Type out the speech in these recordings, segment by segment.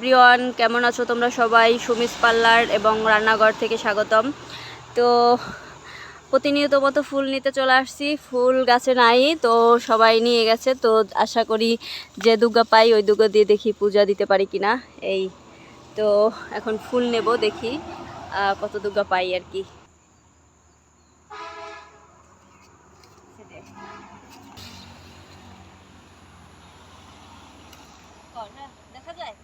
Everyone, কেমন আছো তোমরা সবাই? সুমিস পাল্লার এবং রান্নাঘর থেকে স্বাগতম। তো প্রতিনিয়ত মতো ফুল নিতে চলে আসছি। ফুল গাছে নাই, তো সবাই নিয়ে গেছে। তো আশা করি যে দুর্গা পাই, ওই দুর্গা দিয়ে দেখি পূজা দিতে পারি কিনা। এই, তো এখন ফুল নেব, দেখি কত দুর্গা পাই আর কি। দেখা যায়?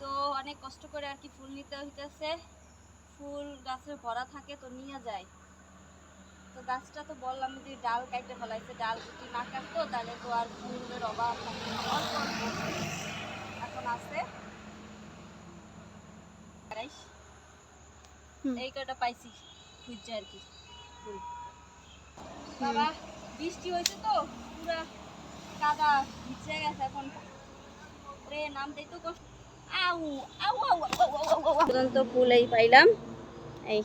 তো অনেক কষ্ট করে আর কি ফুল নিতে হইতেছে। ফুল গাছে ভরা থাকে তো নিয়ে যায়। তো গাছটা তো বললাম যে ডাল কাটতে ফেলাইছে ডাল যদি না কাটতো তাহলে তো আর ফুলের অভাব অল্প অল্প। এখন আছে। এই কটা পাইছি খুঁজছে আর কি। বাবা বৃষ্টি হয়েছে তো পুরা কাদা ভিজে গেছে এখন। এই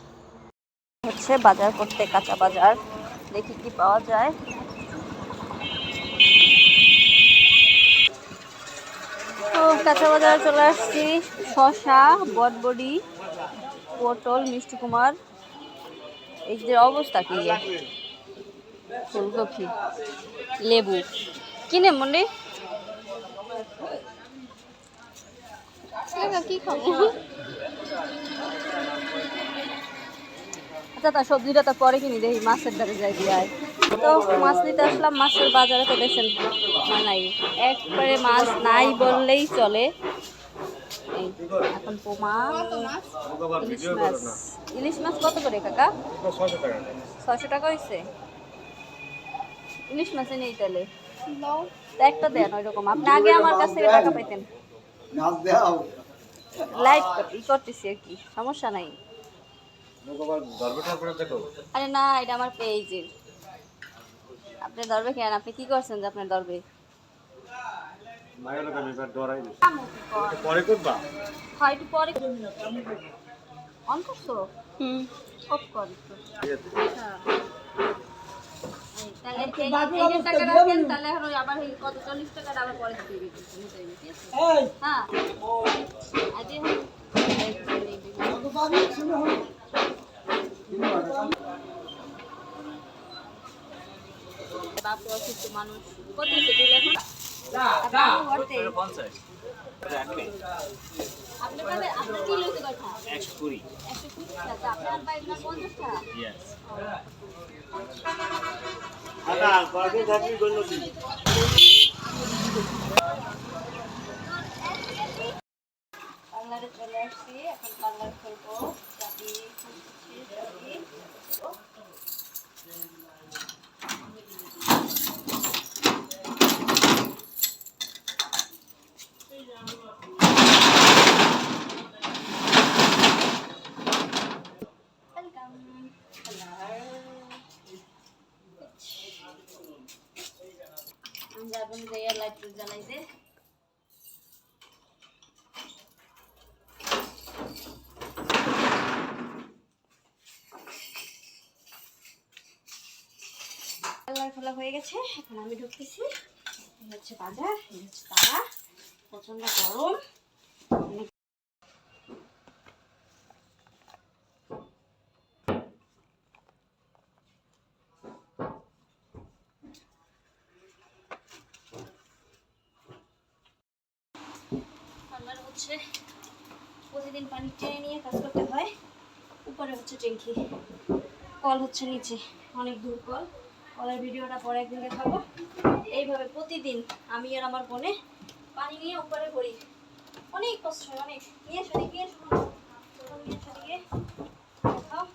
হচ্ছে বাজার করতে, কাঁচা বাজার। দেখি কি পাওয়া যায়। তো কাঁচা বাজার চলে আসছি। শশা, বটবডি, পটল, মিষ্টি কুমার। এই যে অবস্থা কি? ফুলকপি, লেবু। কিনে মনে? খাব আচ্ছা তা সবজিটা তো পরে কিনি দেখি মাছের দ্বারা যাই দিয়ে তো মাছ নিতে আসলাম মাছের বাজারে তো দেখছেন নাই একবারে মাছ নাই বললেই চলে। এখন পোমা। ইলিশ মাছ ইলিশ মাছ কত করে কাকা? ছয়শো টাকা হয়েছে ইলিশ মাছে নেই তাহলে একটা দেন, ওই রকম। আপনি আগে আমার কাছ থেকে টাকা পাইতেন। লাইভ ই করতেছি আর কি সমস্যা নাই। আরে না এটা আমার পেজের। আপনি ধরবে কেন? আপনি কি করছেন যে আপনার ধরবে? ডরাই পরে করবা? হয় একটু পরে অন করছ? হুম। অফ কর একটু। হ্যাঁ। টাকা? হ্যাঁ। অসুস্থ মানুষ। কত হচ্ছে বিল এখন? আপনার ঘরতে আপনি পাবে কি লইতে কথা? একশো কুড়ি। টাকা। আপনার পাইব না পঞ্চাশ থাকবি পার্লারে চলে আসছি এখন পার্লার খুলবো চাবি খুলছি চাবি ওয়েলকাম আমরা এখন যাইয়া লাইট জ্বালাই খোলা হয়ে গেছে, এখন আমি ঢুকতেছি। হচ্ছে বাজার হচ্ছে তারা। প্রচণ্ড গরম। হচ্ছে, প্রতিদিন পানি টেনে নিয়ে কাজ করতে হয়। উপরে হচ্ছে ট্যাঙ্কি। কল হচ্ছে নিচে, অনেক দূর কল। কলের ভিডিওটা পরে একদিন দেখাবো। এইভাবে প্রতিদিন আমি আর আমার বোনে পানি নিয়ে উপরে করি অনেক কষ্ট হয়, অনেক। নিয়ে এসো নিয়ে এসো। দেখাও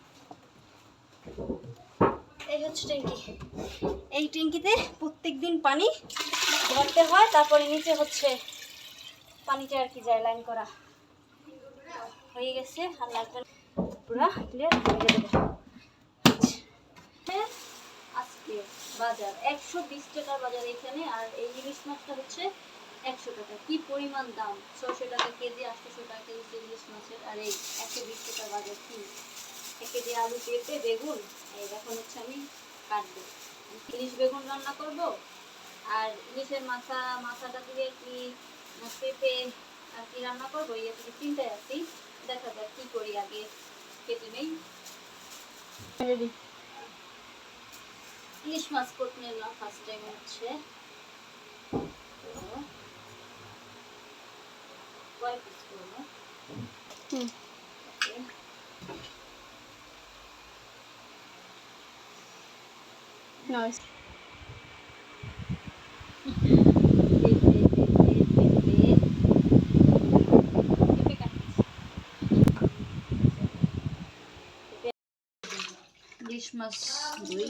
এই হচ্ছে ট্যাঙ্কি। এই ট্যাঙ্কিতে প্রত্যেক দিন পানি ভরতে হয়, তারপরে নিচে হচ্ছে পানিটা আর কি যায় লাইন করা হয়ে গেছে। আর লাগবে। পুরা ক্লিয়ার হয়ে যাবে। হ্যাঁ, আজকে বাজার। একশো বিশ টাকার বাজার এখানে আর এই ইলিশ মাছটা হচ্ছে একশো টাকা। কি পরিমাণ দাম? ছশো টাকা কেজি আটশোশো টাকা কেজি ইলিশ মাছের। আর এই একশো বিশ টাকার বাজার কি? এক কেজি আলু পেঁপে বেগুন। এই এখন হচ্ছে আমি কাটবো। ইলিশ বেগুন রান্না করব। আর ইলিশের মাথা মাথাটা দিয়ে কি পেঁপে আর কি রান্না করব ইয়ে থেকে চিন্তায় আছি দেখা যাক কি করি আগে কেটে নেই ইলিশ মাছ করতে নিলাম ফার্স্ট টাইম হচ্ছে তো, কয় পিস করব হুম Okay. নাইস ইলিশ মাছ দুই।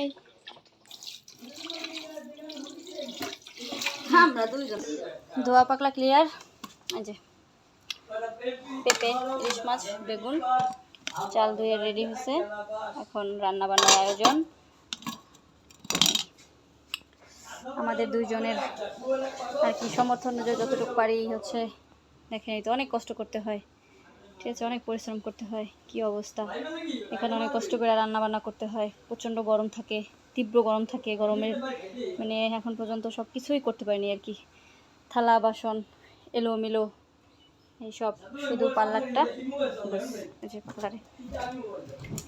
এই। আমরা দুইজন। ধোয়া পাকলা ক্লিয়ার যে। পেঁপে ইলিশ মাছ বেগুন। চাল ধুয়ে রেডি হয়েছে। এখন রান্না বান্নার আয়োজন। আমাদের দুইজনের আর কি সমর্থন অনুযায়ী যতটুকু পারি হচ্ছে দেখে নিতে অনেক কষ্ট করতে হয়। ঠিক আছে, অনেক পরিশ্রম করতে হয়, কি অবস্থা? এখানে অনেক কষ্ট করে রান্না বান্না করতে হয়, প্রচণ্ড গরম থাকে, তীব্র গরম থাকে, গরমের মানে এখন পর্যন্ত সব কিছুই করতে পারিনি আর কি। থালা, বাসন, এলোমেলো, এইসব, শুধু পার্লারটা যে পার্লারে।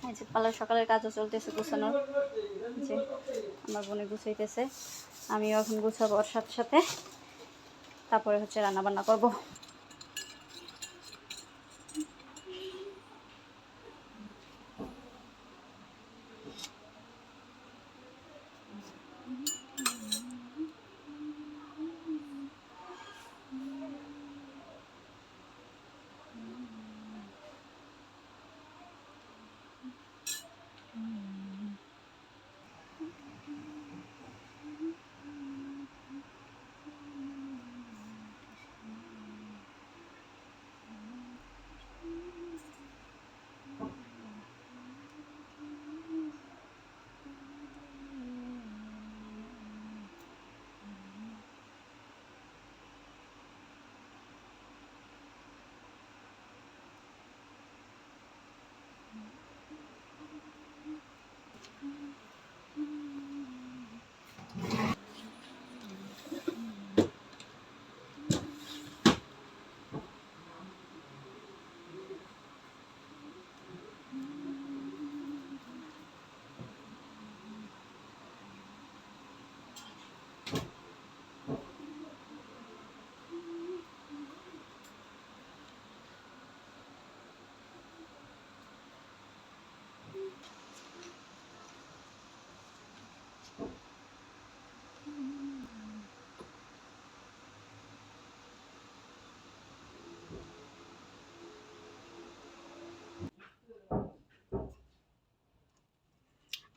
এই যে পার্লার সকালের কাজও চলতেছে গুছানোর যে আমার বোনে গুছাইতেছে। আমিও এখন গুছাবো ওর সাথে সাথে। তারপরে হচ্ছে রান্না বান্না করব।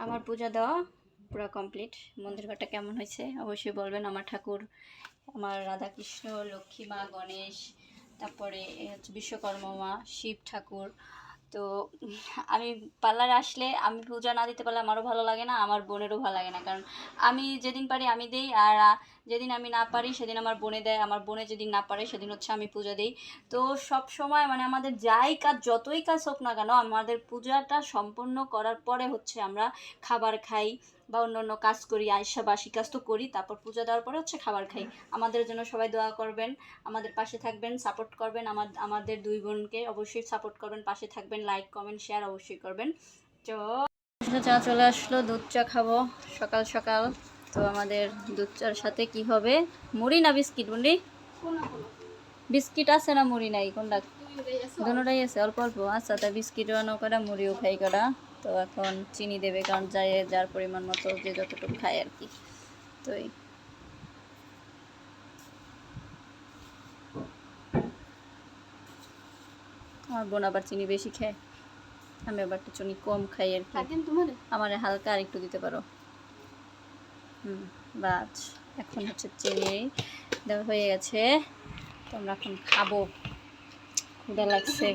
আমার পূজা দেওয়া পুরো কমপ্লিট মন্দির ঘরটা কেমন হয়েছে? অবশ্যই বলবেন আমার ঠাকুর, আমার রাধাকৃষ্ণ, লক্ষ্মী মা, গণেশ, তারপরে হচ্ছে বিশ্বকর্মা মা, শিব ঠাকুর। তো আমি পার্লারে আসলে আমি পূজা না দিতে পারলে আমারও ভালো লাগে না, আমার বোনেরও ভালো লাগে না। কারণ আমি যেদিন পারি আমি দিই, আর যেদিন আমি না পারি, সেদিন আমার বোনে দেয়, আমার বোনে যেদিন না পারে, সেদিন হচ্ছে আমি পূজা দিই। তো সব সময় মানে আমাদের যাই কাজ, যতই কাজ হোক না কেন, আমাদের পূজাটা সম্পন্ন করার পরে হচ্ছে আমরা খাবার খাই বা অন্য অন্য কাজ করি, আয়সা বাসি কাজ তো করি, তারপর পূজা দেওয়ার পরে হচ্ছে খাবার খাই। আমাদের জন্য সবাই দোয়া করবেন, আমাদের পাশে থাকবেন সাপোর্ট করবেন, আমার, আমাদের দুই বোনকে অবশ্যই সাপোর্ট করবেন, পাশে থাকবেন লাইক কমেন্ট শেয়ার অবশ্যই করবেন। তো, চা চলে আসলো, দুধ চা খাব, সকাল সকাল। তো আমাদের দুধ চার সাথে কি হবে? মুড়ি না বিস্কিট মুড়ি? বিস্কিট আছে না মুড়ি নাই? কোনটা? দুটাই আছে অল্প অল্প। আচ্ছা তা বিস্কিটও আনো করা মুড়িও খাই করা। তো এখন চিনি দেবে কারণ যাই যার পরিমাণ মতো যে যতটুকু খায় আর কি। তো এই আমার বোন আবার চিনি বেশি খায়। আমি আবার একটু চিনি কম খাই আর কি। আমার হালকা আর একটু দিতে পারো। এখন হচ্ছে চিনি দেওয়া হয়ে গেছে। আমরা এখন খাব। লাগছে।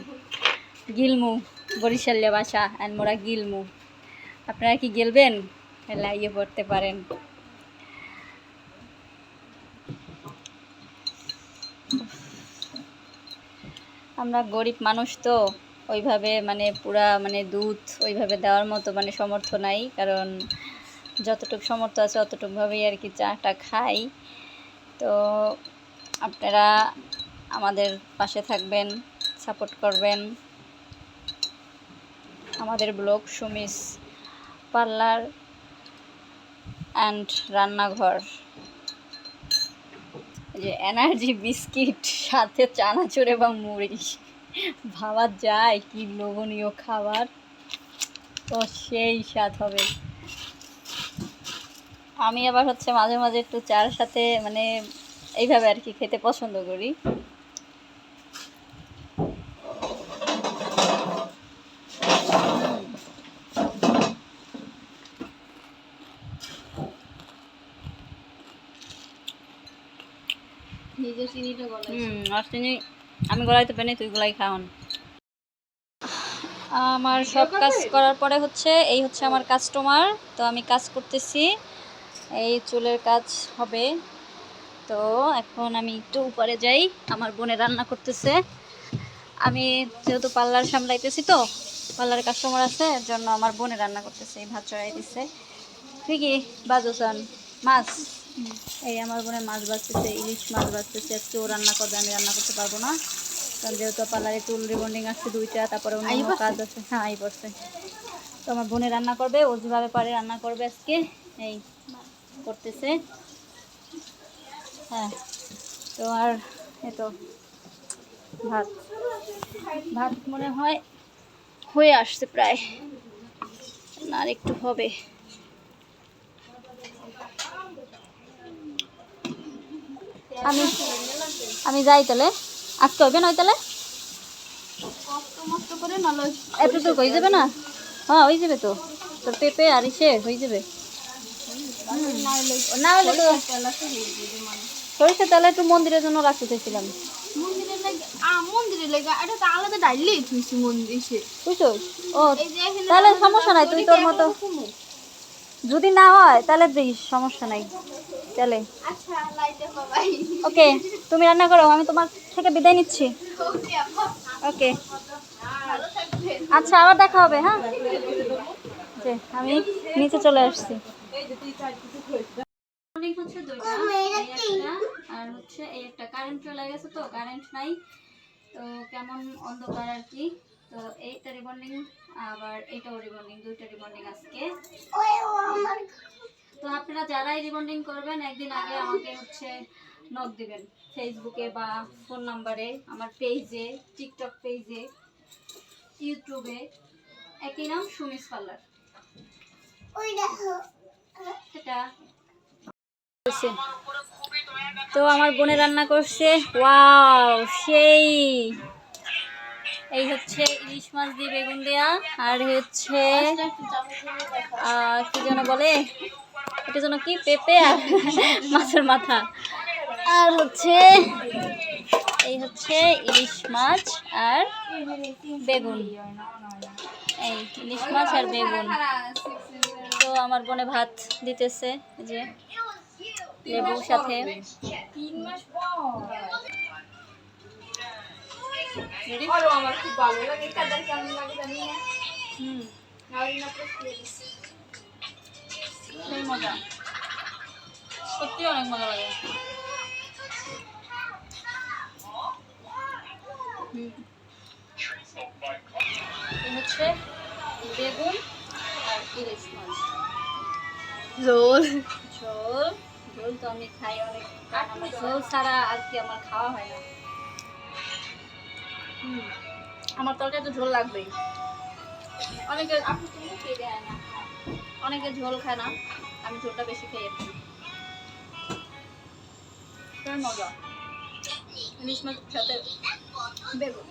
গিলমু বাসা মোরা গিলমু। আপনারা কি গেলবেন? লাইয়ে পড়তে পারেন। আমরা গরিব মানুষ তো, ওইভাবে মানে পুরা মানে দুধ ওইভাবে দেওয়ার মতো মানে সমর্থ নাই। কারণ যতটুকু সমর্থ আছে অতটুকুভাবেই আর কি চাটা খাই। তো আপনারা আমাদের পাশে থাকবেন, সাপোর্ট করবেন। আমাদের ব্লগ সুমিস পার্লার অ্যান্ড রান্নাঘর। যে এনার্জি বিস্কিট, সাথে চানাচুর এবং মুড়ি। ভাবা যায় কি লোভনীয় খাবার। তো সেই স্বাদ হবে। আমি আবার হচ্ছে মাঝে মাঝে একটু চার সাথে মানে এইভাবে আর কি খেতে পছন্দ করি। আমি গলাইতে পারি তুই গলাই খাওয়ান আমার সব কাজ করার পরে হচ্ছে এই হচ্ছে আমার কাস্টমার তো আমি কাজ করতেছি। এই চুলের কাজ হবে। তো এখন আমি একটু উপরে যাই আমার বোনে রান্না করতেছে। আমি যেহেতু পার্লার সামলাইতেছি তো পার্লারে কাস্টমার আছে এর জন্য আমার বোনে রান্না করতেছে এই ভাত চড়াই দিচ্ছে ঠিকই বাজুসান মাছ। এই আমার বোনে মাছ বাঁচতেছে ইলিশ মাছ বাঁচতেছে ও রান্না করবে আমি রান্না করতে পারব না। কারণ যেহেতু পার্লারে চুল রিবন্ডিং আছে দুইটা তারপরে অন্য কাজ আছে। হ্যাঁ আই পড়ছে তো আমার বোনে রান্না করবে ও যেভাবে পারে রান্না করবে আজকে। এই করতেছে। হ্যাঁ তো আর এ তো ভাত। ভাত মনে হয় হয়ে আসছে প্রায়। না একটু হবে। আমি আমি যাই তাহলে। আজকে হবে না ওই তাহলে? এতটুকু হয়ে যাবে না? হ্যাঁ হয়ে যাবে তো। তোর পেঁপে আর ইসে হয়ে যাবে। না হলে তো সরিষা তাহলে একটু মন্দিরের জন্য রাখতে চাইছিলাম। মন্দিরের লাগে মন্দিরের লাগে। এটা তো আলাদা ডাইলে থুইছি মন্দির বুঝছ ও তাহলে সমস্যা নাই তুই তোর মতো যদি না হয় তাহলে দিস সমস্যা নাই। চলে আচ্ছা ওকে তুমি রান্না করো আমি তোমার থেকে বিদায় নিচ্ছি। ওকে আচ্ছা আবার দেখা হবে হ্যাঁ? আমি নিচে চলে আসছি। হচ্ছে দুইটা আর হচ্ছে এই একটা কারেন্ট চলে গেছে তো কারেন্ট নাই। তো কেমন অন্ধকার আর কি। তো এইটা রিবন্ডিং আবার এটাও রিবন্ডিং দুইটা রিবন্ডিং আজকে। তো আপনারা যারাই রিবন্ডিং করবেন একদিন আগে আমাকে হচ্ছে নক দিবেন ফেসবুকে বা ফোন নাম্বারে আমার পেজে টিকটক পেজে ইউটিউবে একই নাম সুমিস পার্লার তো আমার বোনে রান্না করছে। ওয়াও, সেই। এই হচ্ছে ইলিশ মাছ দিয়ে বেগুন দেয়া। আর হচ্ছে কি যেন বলে? এটা যেন কি? পেঁপে আর মাছের মাথা। আর হচ্ছে, এই হচ্ছে ইলিশ মাছ আর বেগুন। এই ইলিশ মাছ আর বেগুন। আমার বোনে ভাত দিতেছে যে লেবুর সাথে। সত্যি অনেক মজা লাগে। হচ্ছে বেগুন আর ইলিশ মাছ। ঝোল। ঝোল? ঝোল তো আমি খাই অনেক। আমার ঝোল ছাড়া আর কি আমার খাওয়া হয় না। আমার তরকারি তো ঝোল লাগবেই। অনেকে আপু তুমি খেয়ে দেয় না। অনেকে ঝোল খায় না। আমি ঝোলটা বেশি খাই আর মজা। ইলিশ মাছ সাথে বেগুন।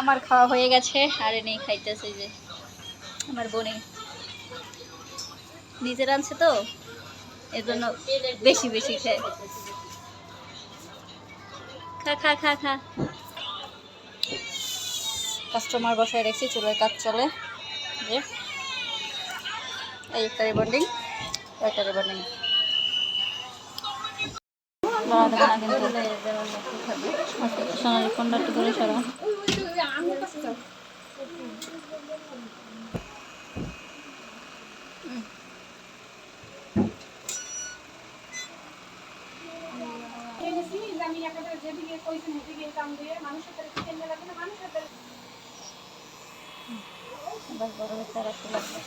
আমার খাওয়া হয়ে গেছে, আর নেই খাইতেছে যে আমার বোনে। নিজে রাঁধছে তো এর জন্য বেশি বেশি খায় খা খা খা খা। কাস্টমার বসায় রেখেছি, চুলের কাজ চলে। যে, এই একটা রিবন্ডিং একটা রিবন্ডিং দেবে না কিন্তু সোনালি ফোনটা একটু ধরে সরো আমি একেবারে যেদিকে কইছেন সেদিকে কাম দিয়ে মানুষের তারা চিকেন তারা বড় একটু লাগবে